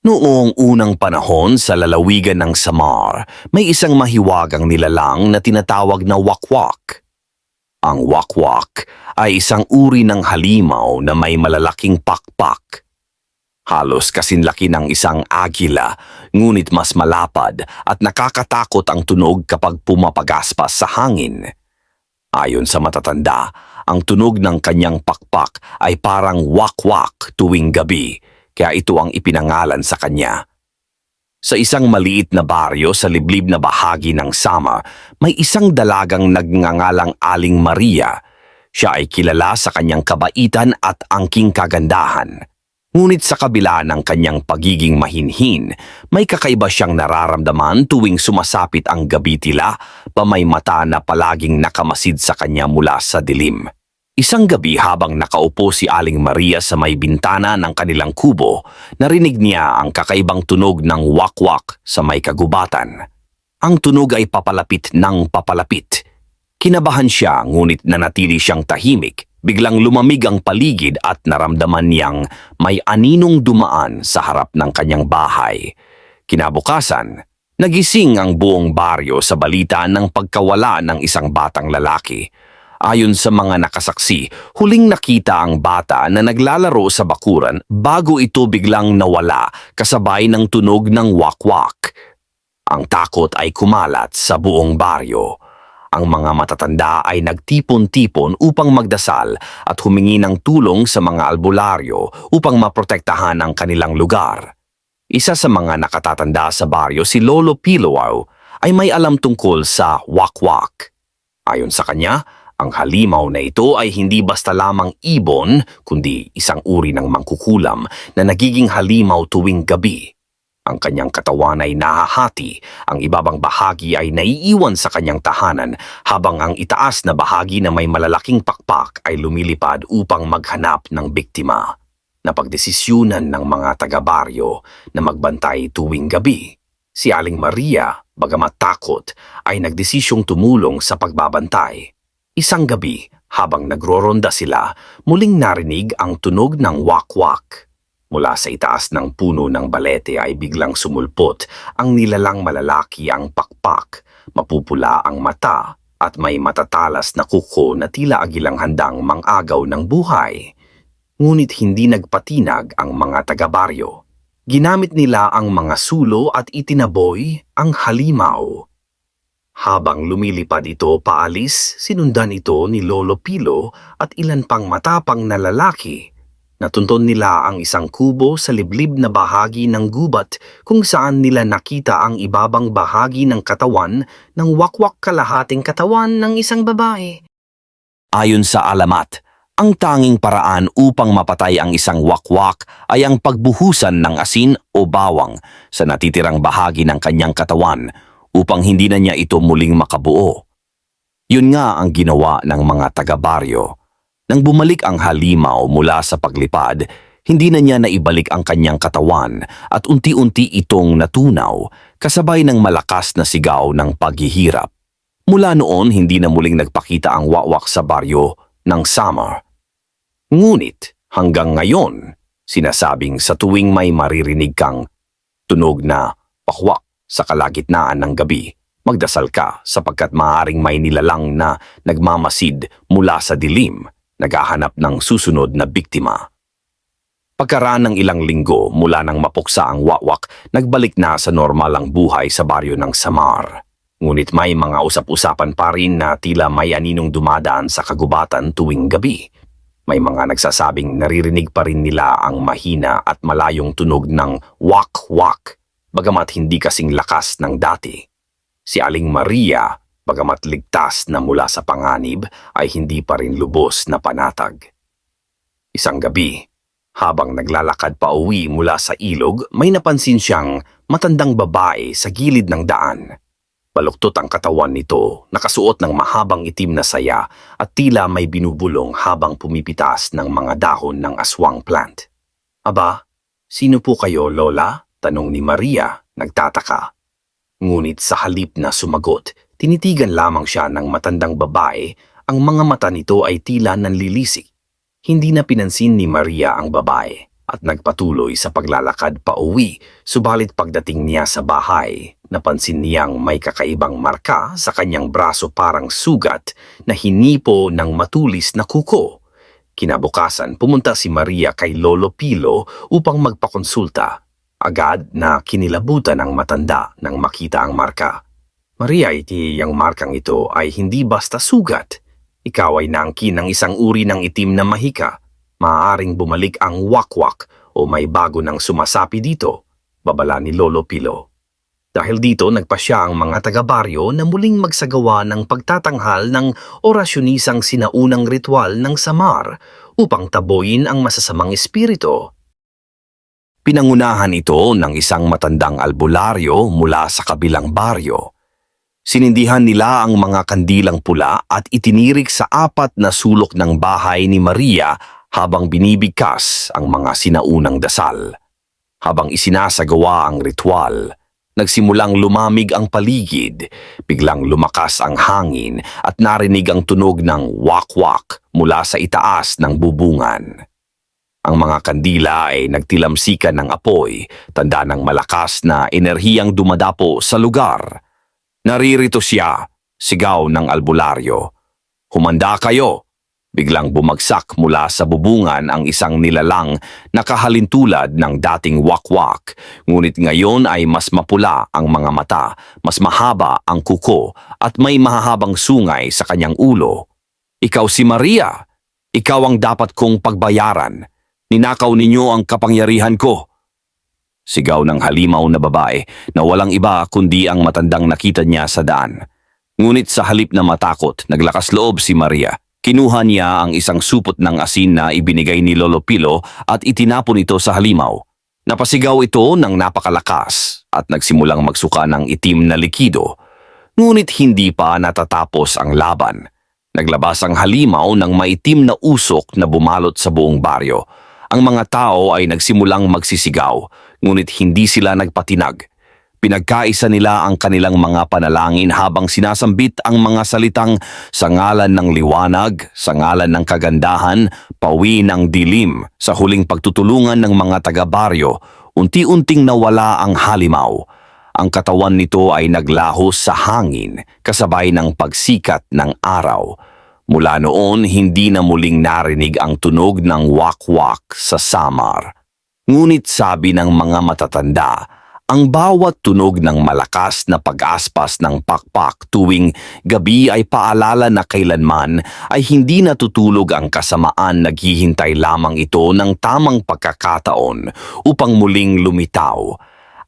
Noong unang panahon sa lalawigan ng Samar, may isang mahiwagang nilalang na tinatawag na wakwak. Ang wakwak ay isang uri ng halimaw na may malalaking pakpak. Halos kasinlaki ng isang agila, ngunit mas malapad at nakakatakot ang tunog kapag pumapagaspas sa hangin. Ayon sa matatanda, ang tunog ng kanyang pakpak ay parang wakwak tuwing gabi, kaya ito ang ipinangalan sa kanya. Sa isang maliit na baryo sa liblib na bahagi ng Samar, may isang dalagang nagngangalang Aling Maria. Siya ay kilala sa kanyang kabaitan at angking kagandahan. Ngunit sa kabila ng kanyang pagiging mahinhin, may kakaiba siyang nararamdaman tuwing sumasapit ang gabi tila pa may mata na palaging nakamasid sa kanya mula sa dilim. Isang gabi habang nakaupo si Aling Maria sa may bintana ng kanilang kubo, narinig niya ang kakaibang tunog ng wakwak sa may kagubatan. Ang tunog ay papalapit ng papalapit. Kinabahan siya ngunit nanatili siyang tahimik. Biglang lumamig ang paligid at naramdaman niyang may aninong dumaan sa harap ng kanyang bahay. Kinabukasan, nagising ang buong baryo sa balita ng pagkawala ng isang batang lalaki. Ayon sa mga nakasaksi, huling nakita ang bata na naglalaro sa bakuran bago ito biglang nawala kasabay ng tunog ng wakwak. Ang takot ay kumalat sa buong baryo. Ang mga matatanda ay nagtipon-tipon upang magdasal at humingi ng tulong sa mga albularyo upang maprotektahan ang kanilang lugar. Isa sa mga nakatatanda sa baryo, si Lolo Piloaw, ay may alam tungkol sa wakwak. Ayon sa kanya, ang halimaw na ito ay hindi basta lamang ibon, kundi isang uri ng mangkukulam na nagiging halimaw tuwing gabi. Ang kanyang katawan ay nahahati, ang ibabang bahagi ay naiiwan sa kanyang tahanan habang ang itaas na bahagi na may malalaking pakpak ay lumilipad upang maghanap ng biktima. Napagdesisyunan ng mga taga-baryo na magbantay tuwing gabi. Si Aling Maria, bagamat takot, ay nagdesisyong tumulong sa pagbabantay. Isang gabi, habang nagroronda sila, muling narinig ang tunog ng wakwak. Mula sa itaas ng puno ng balete ay biglang sumulpot ang nilalang malalaki ang pakpak, mapupula ang mata at may matatalas na kuko na tila agilang handang mangagaw ng buhay. Ngunit hindi nagpatinag ang mga taga-baryo. Ginamit nila ang mga sulo at itinaboy ang halimaw. Habang lumilipad ito paalis, sinundan ito ni Lolo Pilo at ilan pang matapang na lalaki. Natunton nila ang isang kubo sa liblib na bahagi ng gubat kung saan nila nakita ang ibabang bahagi ng katawan ng wakwak kalahating katawan ng isang babae. Ayon sa alamat, ang tanging paraan upang mapatay ang isang wakwak ay ang pagbuhusan ng asin o bawang sa natitirang bahagi ng kanyang katawan upang hindi na niya ito muling makabuo. Yun nga ang ginawa ng mga taga-baryo. Nang bumalik ang halimaw mula sa paglipad, hindi na niya naibalik ang kanyang katawan at unti-unti itong natunaw kasabay ng malakas na sigaw ng paghihirap. Mula noon, hindi na muling nagpakita ang wakwak sa baryo ng Samar. Ngunit hanggang ngayon, sinasabing sa tuwing may maririnig kang tunog na pakwak sa kalagitnaan ng gabi, magdasal ka sapagkat maaring may nilalang na nagmamasid mula sa dilim naghahanap ng susunod na biktima. Pagkaraan ng ilang linggo mula nang mapuksa ang wakwak, nagbalik na sa normal ang buhay sa baryo ng Samar. Ngunit may mga usap-usapan pa rin na tila may aninong dumadaan sa kagubatan tuwing gabi. May mga nagsasabing naririnig pa rin nila ang mahina at malayong tunog ng wak-wak, bagamat hindi kasing lakas ng dati. Si Aling Maria bagamat ligtas na mula sa panganib ay hindi pa rin lubos na panatag. Isang gabi, habang naglalakad pa uwi mula sa ilog, may napansin siyang matandang babae sa gilid ng daan. Baluktot ang katawan nito, nakasuot ng mahabang itim na saya at tila may binubulong habang pumipitas ng mga dahon ng aswang plant. Aba, sino po kayo, Lola? Tanong ni Maria, nagtataka. Ngunit sa halip na sumagot, Tinitigan lamang siya ng matandang babae, ang mga mata nito ay tila nanlilisik. Hindi na pinansin ni Maria ang babae. at nagpatuloy sa paglalakad pa uwi. Subalit pagdating niya sa bahay, napansin niyang may kakaibang marka sa kanyang braso parang sugat na hinipo ng matulis na kuko. Kinabukasan, pumunta si Maria kay Lolo Pilo upang magpakonsulta. Agad na kinilabutan ang matanda nang makita ang marka. Maria, iti ang markang ito ay hindi basta sugat. Ikaw ay naangkin ng isang uri ng itim na mahika. Maaaring bumalik ang wakwak o may bago ng sumasapi dito, babala ni Lolo Pilo. Dahil dito nagpasya ang mga taga-baryo na muling magsagawa ng pagtatanghal ng orasyonisang sinaunang ritual ng Samar upang taboyin ang masasamang espiritu. Pinangunahan ito ng isang matandang albularyo mula sa kabilang baryo. Sinindihan nila ang mga kandilang pula at itinirik sa apat na sulok ng bahay ni Maria habang binibigkas ang mga sinaunang dasal. Habang isinasagawa ang ritual, nagsimulang lumamig ang paligid, biglang lumakas ang hangin at narinig ang tunog ng wak-wak mula sa itaas ng bubungan. Ang mga kandila ay nagtilamsikan ng apoy, tanda ng malakas na enerhiyang dumadapo sa lugar. Naririto siya, sigaw ng albularyo. Humanda kayo! Biglang bumagsak mula sa bubungan ang isang nilalang na kahalintulad ng dating wakwak, ngunit ngayon ay mas mapula ang mga mata, mas mahaba ang kuko at may mahahabang sungay sa kanyang ulo. Ikaw si Maria! Ikaw ang dapat kong pagbayaran. Ninakaw ninyo ang kapangyarihan ko. Sigaw ng halimaw na babae na walang iba kundi ang matandang nakita niya sa daan. Ngunit sa halip na matakot, naglakas loob si Maria. Kinuha niya ang isang supot ng asin na ibinigay ni Lolo Pilo at itinapon ito sa halimaw. Napasigaw ito ng napakalakas at nagsimulang magsuka ng itim na likido. Ngunit hindi pa natatapos ang laban. Naglabas ang halimaw ng maitim na usok na bumalot sa buong baryo. Ang mga tao ay nagsimulang magsisigaw, ngunit hindi sila nagpatinag. Pinagkaisa nila ang kanilang mga panalangin habang sinasambit ang mga salitang sa ngalan ng liwanag, sa ngalan ng kagandahan, pawi ng dilim. Sa huling pagtutulungan ng mga taga-baryo, unti-unting nawala ang halimaw. Ang katawan nito ay naglahos sa hangin kasabay ng pagsikat ng araw. Mula noon, hindi na muling narinig ang tunog ng wak-wak sa Samar. Ngunit sabi ng mga matatanda, ang bawat tunog ng malakas na pag-aspas ng pakpak tuwing gabi ay paalala na kailanman ay hindi natutulog ang kasamaan naghihintay lamang ito ng tamang pagkakataon upang muling lumitaw.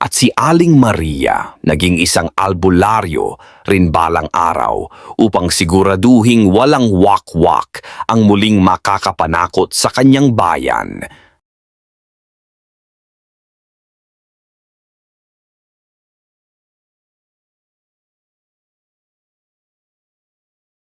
At si Aling Maria naging isang albularyo rin balang araw upang siguraduhing walang wak-wak ang muling makakapanakot sa kanyang bayan